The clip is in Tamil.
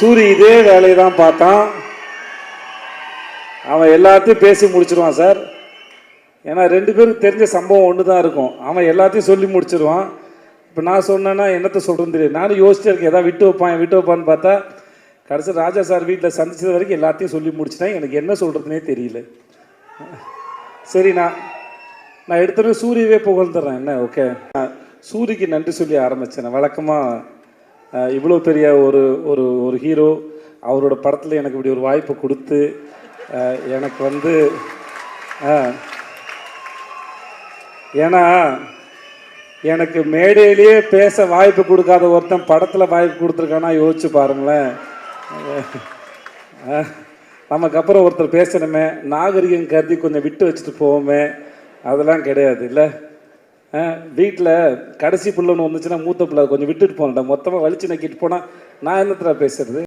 சூரி இதே வேலையை தான் பார்த்தான். அவன் எல்லாத்தையும் பேசி முடிச்சிருவான் சார். ஏன்னா ரெண்டு பேரும் தெரிஞ்ச சம்பவம் ஒன்று தான் இருக்கும். அவன் எல்லாத்தையும் சொல்லி முடிச்சிருவான். இப்போ நான் சொன்னேன்னா என்னத்த சொல்கிறேன்னு தெரியும் நானும் யோசிச்சே இருக்கேன். ஏதாவது விட்டு வைப்பான் விட்டு வைப்பான்னு பார்த்தா கடைசி ராஜா சார் வீட்டில் சந்திச்சது வரைக்கும் எல்லாத்தையும் சொல்லி முடிச்சிட்டேன். எனக்கு என்ன சொல்கிறதுனே தெரியல. சரி நான் நான் எடுத்துகிட்டு சூரியவே புகழ்ந்துடுறேன். என்ன? ஓகே. நான் சூரிக்கு நன்றி சொல்லி ஆரம்பித்தேன் வழக்கமாக இவ்வளோ பெரிய ஒரு ஒரு ஒரு ஹீரோ அவரோட படத்தில் எனக்கு இப்படி ஒரு வாய்ப்பு கொடுத்து எனக்கு வந்து ஏன்னா எனக்கு மேடையிலேயே பேச வாய்ப்பு கொடுக்காத ஒருத்தன் படத்தில் வாய்ப்பு கொடுத்துருக்கானா யோசிச்சு பாருங்களேன். நமக்கு அப்புறம் ஒருத்தர் பேசணுமே நாகரிகம் கருதி கொஞ்சம் விட்டு வச்சுட்டு போவோமே அதெல்லாம் கிடையாது இல்லை? வீட்டில் கடைசி பிள்ளைன்னு வந்துச்சுன்னா மூத்த பிள்ளை கொஞ்சம் விட்டுட்டு போனேன் மொத்தமாக வலிச்சு நக்கிட்டு போனால் நான் என்னத்துல பேசுறது?